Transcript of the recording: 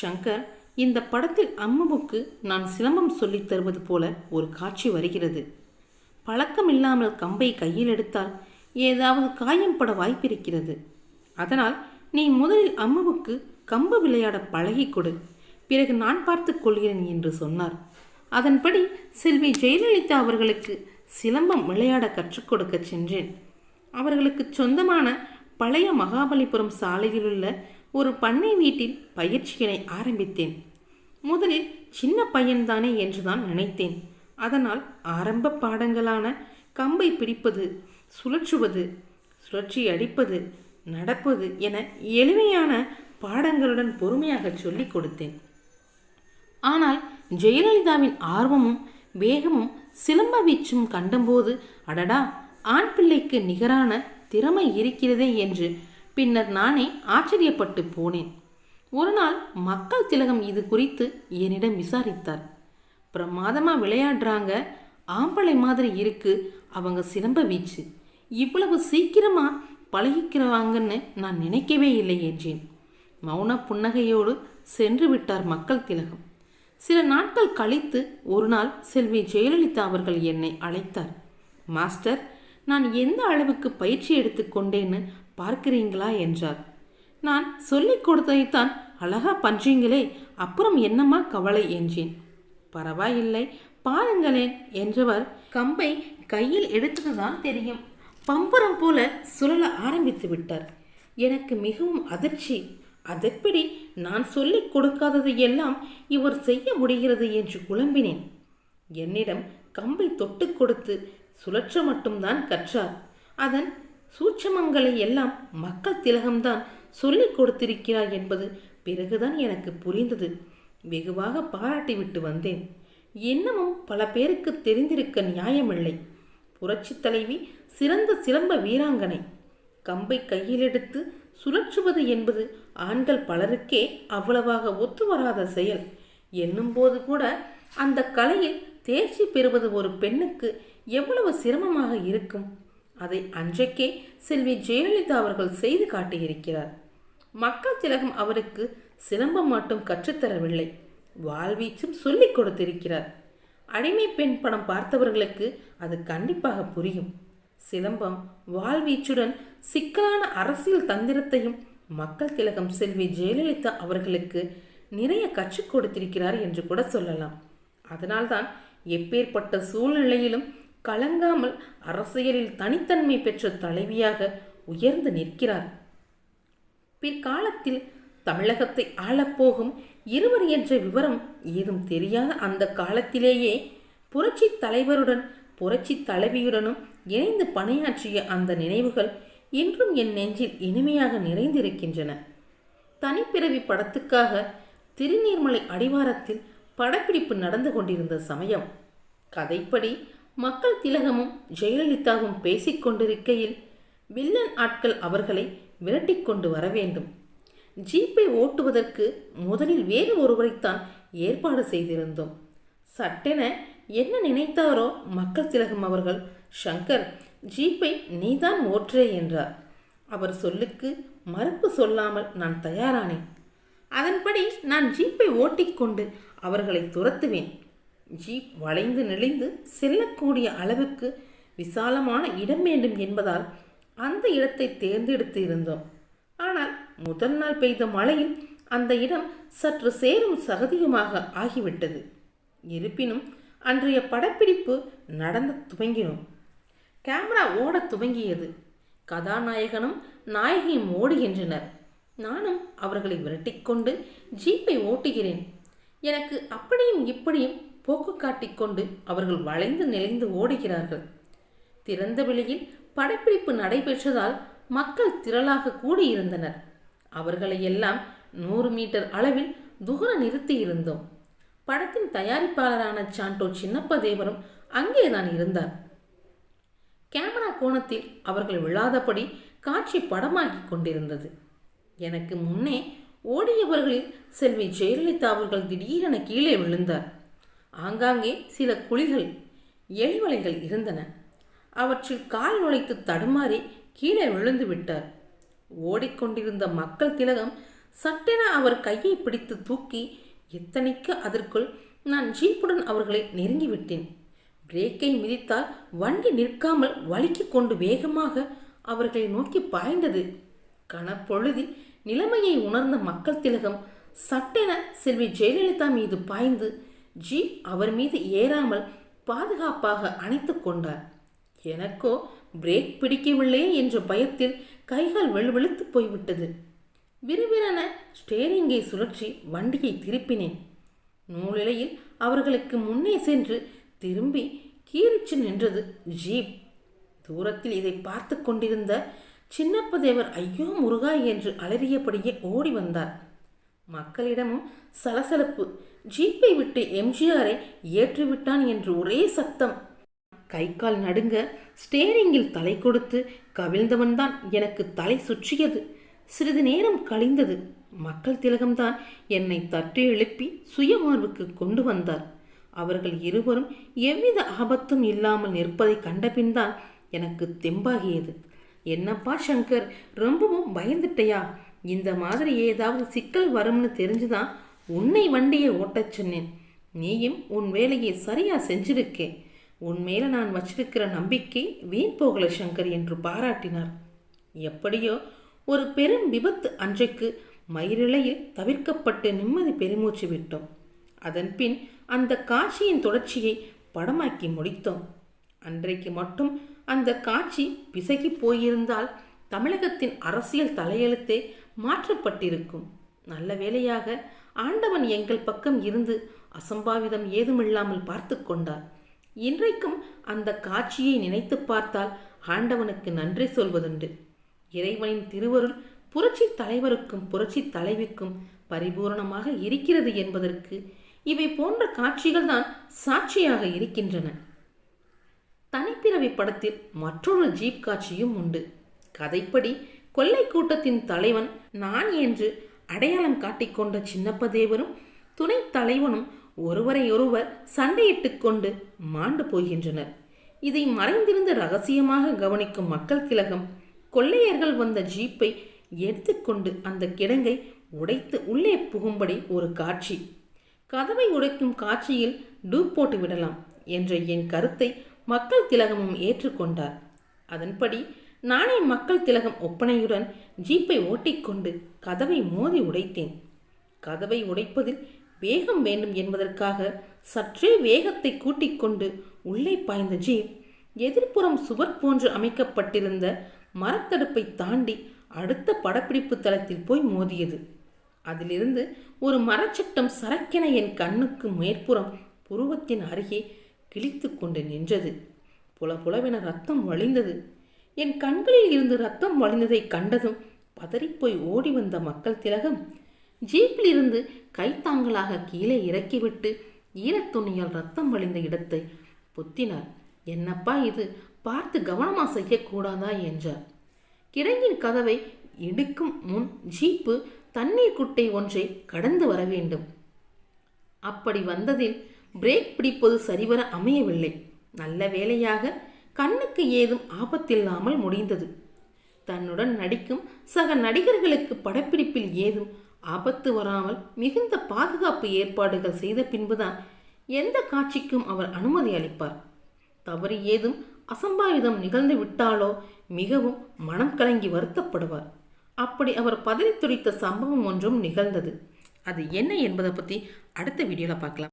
ஷங்கர் இந்த படத்தில் அம்முவுக்கு நான் சிலம்பம் சொல்லித் தருவது போல ஒரு காட்சி வருகிறது. பழக்கம் இல்லாமல் கம்பை கையில் எடுத்தால் ஏதாவது காயம் பட வாய்ப்பிருக்கிறது. அதனால் நீ முதலில் அம்முவுக்கு கம்பு விளையாட பழகிக் கொடு. பிறகு நான் பார்த்துக் கொள்கிறேன் என்று சொன்னார். அதன்படி செல்வி ஜெயலலிதா அவர்களுக்கு சிலம்பம் விளையாட கற்றுக் கொடுக்க சென்றேன். அவர்களுக்கு சொந்தமான பழைய மகாபலிபுரம் சாலையில் உள்ள ஒரு பண்ணை வீட்டில் பயிற்சியினை ஆரம்பித்தேன். முதலில் சின்ன பையன்தானே என்றுதான் நினைத்தேன். அதனால் ஆரம்ப பாடங்களான கம்பை பிடிப்பது சுழற்றுவது சுழற்சி அடிப்பது நடப்பது என எளிமையான பாடங்களுடன் பொறுமையாக சொல்லிக் கொடுத்தேன். ஆனால் ஜெயலலிதாவின் ஆர்வமும் வேகமும் சிலம்ப வீச்சும் கண்டபோது அடடா ஆண் பிள்ளைக்கு நிகரான திறமை இருக்கிறதே என்று பின்னர் நானே ஆச்சரியப்பட்டு போனேன். ஒரு நாள் மக்கள் திலகம் இது குறித்து என்னிடம் விசாரித்தார். பிரமாதமாக விளையாடுறாங்க. ஆம்பளை மாதிரி இருக்கு. அவங்க சிலம்ப வீச்சு. இவ்வளவு சீக்கிரமா பழகிக்கிறவாங்கன்னு நான் நினைக்கவே இல்லை என்றேன். மௌன புன்னகையோடு சென்று விட்டார் மக்கள் திலகம். சில நாட்கள் கழித்து ஒரு நாள் செல்வி ஜெயலலிதா அவர்கள் என்னை அழைத்தார். மாஸ்டர் நான் எந்த அளவுக்கு பயிற்சி எடுத்துக்கொண்டேன்னு பார்க்கிறீங்களா என்றார். நான் சொல்லிக் கொடுத்ததைத்தான் அழகா பண்றீங்களே அப்புறம் என்னம்மா கவலை என்றேன். பரவாயில்லை பாருங்களேன் என்றவர் கம்பை கையில் எடுத்ததுதான் தெரியும். பம்பரம் போல சுழல ஆரம்பித்து விட்டார். எனக்கு மிகவும் அதிர்ச்சி. அதெப்படி நான் சொல்லிக் கொடுக்காதது எல்லாம் இவர் செய்ய முடிகிறது என்று குழம்பினேன். என்னிடம் கம்பை தொட்டு கொடுத்து சுழற்ற மட்டும்தான் கற்றார். அதன் சூட்சமங்களை எல்லாம் மக்கள் திலகம்தான் சொல்லிக் கொடுத்திருக்கிறார் என்பது பிறகுதான் எனக்கு புரிந்தது. வெகுவாக பாராட்டிவிட்டு வந்தேன். இன்னமும் பல பேருக்கு தெரிந்திருக்க நியாயமில்லை. புரட்சி தலைவி சிறந்த சிலம்ப வீராங்கனை. கம்பை கையில் எடுத்து சுழற்றுவது என்பது ஆண்கள் பலருக்கே அவ்வளவாக ஒத்து வராத செயல். என்னும்போது கூட அந்த கலையில் தேர்ச்சி பெறுவது ஒரு பெண்ணுக்கு எவ்வளவு சிரமமாக இருக்கும்? அதை அன்றைக்கே செல்வி ஜெயலலிதா அவர்கள் செய்து காட்டியிருக்கிறார். மக்கள் திலகம் அவருக்கு சிலம்பம் மட்டும் கற்றுத்தரவில்லை. வாழ்வீச்சும் சொல்லிக் கொடுத்திருக்கிறார். அடிமை பெண் படம் பார்த்தவர்களுக்கு அது கண்டிப்பாக புரியும். சிலம்பம் வாழ்வீச்சுடன் சிக்கலான அரசியல் தந்திரத்தையும் மக்கள் திலகம் செல்வி ஜெயலலிதா அவர்களுக்கு நிறைய கற்றுக் கொடுத்திருக்கிறார் என்று கூட சொல்லலாம். அதனால்தான் எப்பேற்பட்ட சூழ்நிலையிலும் கலங்காமல் அரசியலில் தனித்தன்மை பெற்ற தலைவியாக உயர்ந்து நிற்கிறார். பிற்காலத்தில் தமிழகத்தை ஆளப்போகும் இருவர் என்ற விவரம் ஏதும் தெரியாத அந்த காலத்திலேயே புரட்சி தலைவருடன் புரட்சி தலைவியுடனும் இணைந்து பணியாற்றிய அந்த நினைவுகள் இன்றும் என் நெஞ்சில் இனிமையாக நிறைந்திருக்கின்றன. தனிப்பிறவி படத்துக்காக திருநீர்மலை அடிவாரத்தில் படப்பிடிப்பு நடந்து கொண்டிருந்த சமயம். கதைப்படி மக்கள் திலகமும் ஜெயலலிதாவும் பேசிக் கொண்டிருக்கையில் வில்லன் ஆட்கள் அவர்களை விரட்டி கொண்டு வர வேண்டும். ஜீப்பை ஓட்டுவதற்கு முதலில் வேறு ஒருவரைத்தான் ஏற்பாடு செய்திருந்தோம். சட்டென என்ன நினைத்தாரோ மக்கள் திலகம் அவர்கள் ஷங்கர் ஜீப்பை நீதான் ஓற்றே என்றார். அவர் சொல்லுக்கு மறுப்பு சொல்லாமல் நான் தயாரானேன். அதன்படி நான் ஜீப்பை ஓட்டிக்கொண்டு அவர்களை துரத்துவேன். ஜீப் வளைந்து நெளிந்து செல்லக்கூடிய அளவுக்கு விசாலமான இடம் வேண்டும் என்பதால் அந்த இடத்தை தேர்ந்தெடுத்து இருந்தோம் ஆனால் முதல் நாள் பெய்த மழையில் அந்த இடம் சற்று சேரும் சகதியுமாக ஆகிவிட்டது. இருப்பினும் அன்றைய படப்பிடிப்பு நடந்து துவங்கினோம். கேமரா ஓடத் துவங்கியது. கதாநாயகனும் நாயகியும் ஓடுகின்றனர். நானும் அவர்களை விரட்டிக்கொண்டு ஜீப்பை ஓட்டுகிறேன். எனக்கு அப்படியும் இப்படியும் போக்கு காட்டிக்கொண்டு அவர்கள் வளைந்து நெளிந்து ஓடுகிறார்கள். திறந்த வெளியில் படப்பிடிப்பு நடைபெற்றதால் மக்கள் திரளாக கூடியிருந்தனர். அவர்களை எல்லாம் நூறு மீட்டர் அளவில் துகர நிறுத்தி இருந்தோம். படத்தின் தயாரிப்பாளரான சாண்டோ சின்னப்ப தேவரும் அங்கேதான் இருந்தார். கேமரா கோணத்தில் அவர்கள் விழாதபடி காட்சி படமாகி கொண்டிருந்தது. எனக்கு முன்னே ஓடியவர்களில் செல்வி ஜெயலலிதா அவர்கள் திடீரென கீழே விழுந்தார். ஆங்காங்கே சில குழிகள் எலிவலைகள் இருந்தன. அவற்றில் கால் நுழைத்து தடுமாறி கீழே விழுந்து விட்டார். ஓடிக்கொண்டிருந்த மக்கள் திலகம் சட்டென அவர் கையை பிடித்து தூக்கி எத்தனைக்கு அதற்குள் நான் ஜீப்புடன் அவர்களை நெருங்கிவிட்டேன் பிரேக்கை மிதித்தால் வண்டி நிற்காமல் வழுக்கி கொண்டு வேகமாக அவர்களை நோக்கி பாய்ந்தது கனப்பொழுதில் நிலைமையை உணர்ந்த மக்கள் திலகம் சட்டென செல்வி ஜெயலலிதா மீது பாய்ந்து ஜீப் அவர் மீது ஏறாமல் பாதுகாப்பாக அணைத்து கொண்டார். எனக்கோ பிரேக் பிடிக்கவில்லையே என்ற பயத்தில் கைகள் வெளுவெளுத்து போய்விட்டது. விறுவிறன ஸ்டேரிங்கை சுழற்றி வண்டியை திருப்பினேன். நூலிலையில் அவர்களுக்கு முன்னே சென்று திரும்பி கீறிச்சு நின்றது ஜீப். தூரத்தில் இதை பார்த்து கொண்டிருந்த சின்னப்பதேவர் ஐயோ முருகா என்று அலறியபடியே ஓடி வந்தார். மக்களிடமும் சலசலப்பு. ஜீப்பை விட்டு எம்ஜிஆரை ஏற்றிவிட்டான் என்று ஒரே சத்தம். கை கால் நடுங்க ஸ்டேரிங்கில் தலை கொடுத்து கவிழ்ந்தவன்தான் எனக்கு தலை சுற்றியது. சிறிது நேரம் கழிந்தது. மக்கள் திலகம்தான் என்னை தட்டி எழுப்பி சுயமார்வுக்கு கொண்டு வந்தார். அவர்கள் இருவரும் எவ்வித ஆபத்தும் இல்லாமல் நிற்பதை கண்டபின்தான் எனக்கு தெம்பாகியது. என்னப்பா சங்கர்? ரொம்பவும் பயந்துட்டையா? இந்த மாதிரி ஏதாவது சிக்கல் வரும்னு தெரிஞ்சுதான் உன்னை வண்டியை ஓட்டச் சொன்னேன். நீயும் உன் வேலையை சரியா செஞ்சிருக்கே. உன் மேல நான் வச்சிருக்கிற நம்பிக்கை வீண் போகல சங்கர் என்று பாராட்டினார். எப்படியோ ஒரு பெரும் விபத்து அன்றைக்கு மயிரிழையில் தவிர்க்கப்பட்டு நிம்மதி பெருமூச்சு விட்டோம். அதன்பின் அந்த காட்சியின் தொடர்ச்சியை படமாக்கி முடித்தோம். அன்றைக்கு மட்டும் அந்த காட்சி பிசகி போயிருந்தால் தமிழகத்தின் அரசியல் தலையெழுத்தே மாற்றப்பட்டிருக்கும். நல்ல வேளையாக ஆண்டவன் எங்கள் பக்கம் இருந்து அசம்பாவிதம் ஏதுமில்லாமல் பார்த்து கொண்டார். இன்றைக்கும் அந்த காட்சியை நினைத்து பார்த்தால் ஆண்டவனுக்கு நன்றி சொல்வதுண்டு. இறைவனின் திருவருள் புரட்சி தலைவருக்கும் புரட்சி தலைவிக்கும் பரிபூரணமாக இருக்கிறது என்பதற்கு இவை போன்ற காட்சிகள் தான் சாட்சியாக இருக்கின்றன. ரவி படத்தில் மற்றொரு ஜீப் காட்சியும் உண்டு. கதைப்படி கொள்ளை கூட்டத்தின் தலைவன் நான் என்று அடையாளம் காட்டிக்கொண்ட சின்னப்ப தேவரும் துணை தலைவனும் ஒருவரையொருவர் சண்டையிட்டுக் கொண்டு மாண்டு போகின்றனர். இதை மறைந்திருந்து ரகசியமாக கவனிக்கும் மக்கள் திலகம் கொள்ளையர்கள் வந்த ஜீப்பை எடுத்துக்கொண்டு அந்த கிடங்கை உடைத்து உள்ளே புகும்படி ஒரு காட்சி. கதவை உடைக்கும் காட்சியில் டூப் போட்டு விடலாம் என்ற என் கருத்தை மக்கள் திலகமும் ஏற்றுக்கொண்டார். அதன்படி நானே மக்கள் திலகம் ஒப்பனையுடன் ஜீப்பை ஓட்டிக்கொண்டு கதவை மோதி உடைத்தேன். கதவை உடைப்பதில் வேகம் வேண்டும் என்பதற்காக சற்றே வேகத்தை கூட்டிக் கொண்டு உள்ளே பாய்ந்த ஜீப் எதிர்ப்புறம் சுவர் போன்று அமைக்கப்பட்டிருந்த மரத்தடுப்பை தாண்டி அடுத்த படப்பிடிப்பு தளத்தில் போய் மோதியது. அதிலிருந்து ஒரு மரச்சட்டம் சரக்கென என் கண்ணுக்கு மேற்புறம் புருவத்தின் அருகே கிழித்து கொண்டு நின்றது. புல புலவென ரத்தம் வழிந்தது. என் கண்களில் இருந்து ரத்தம் வழிந்ததை கண்டதும் பதறிப்போய் ஓடி வந்த மக்கள் திலகம் ஜீப்பில் இருந்து கைத்தாங்களாக கீழே இறக்கிவிட்டு ஈரத்துணியால் ரத்தம் வழிந்த இடத்தை பொத்தினார் என்னப்பா இது? பார்த்து கவனமாக செய்யக்கூடாதா? என்றார். கிடங்கின் கதவை இடுக்கும் முன் ஜீப்பு தண்ணீர் குட்டை ஒன்றை கடந்து வர வேண்டும். அப்படி வந்ததில் பிரேக் பிடிப்பது சரிவர அமையவில்லை. நல்ல வேலையாக கண்ணுக்கு ஏதும் ஆபத்தில்லாமல் முடிந்தது. தன்னுடன் நடிக்கும் சக நடிகர்களுக்கு படப்பிடிப்பில் ஏதும் ஆபத்து வராமல் மிகுந்த பாதுகாப்பு ஏற்பாடுகள் செய்த பின்புதான் எந்த காட்சிக்கும் அவர் அனுமதி அளிப்பார். தவறு ஏதும் அசம்பாவிதம் நிகழ்ந்து விட்டாலோ மிகவும் மனம் கலங்கி வருத்தப்படுவார். அப்படி அவர் பதறி துடித்த சம்பவம் ஒன்றும் நிகழ்ந்தது. அது என்ன என்பதை பற்றி அடுத்த வீடியோவில் பார்க்கலாம்.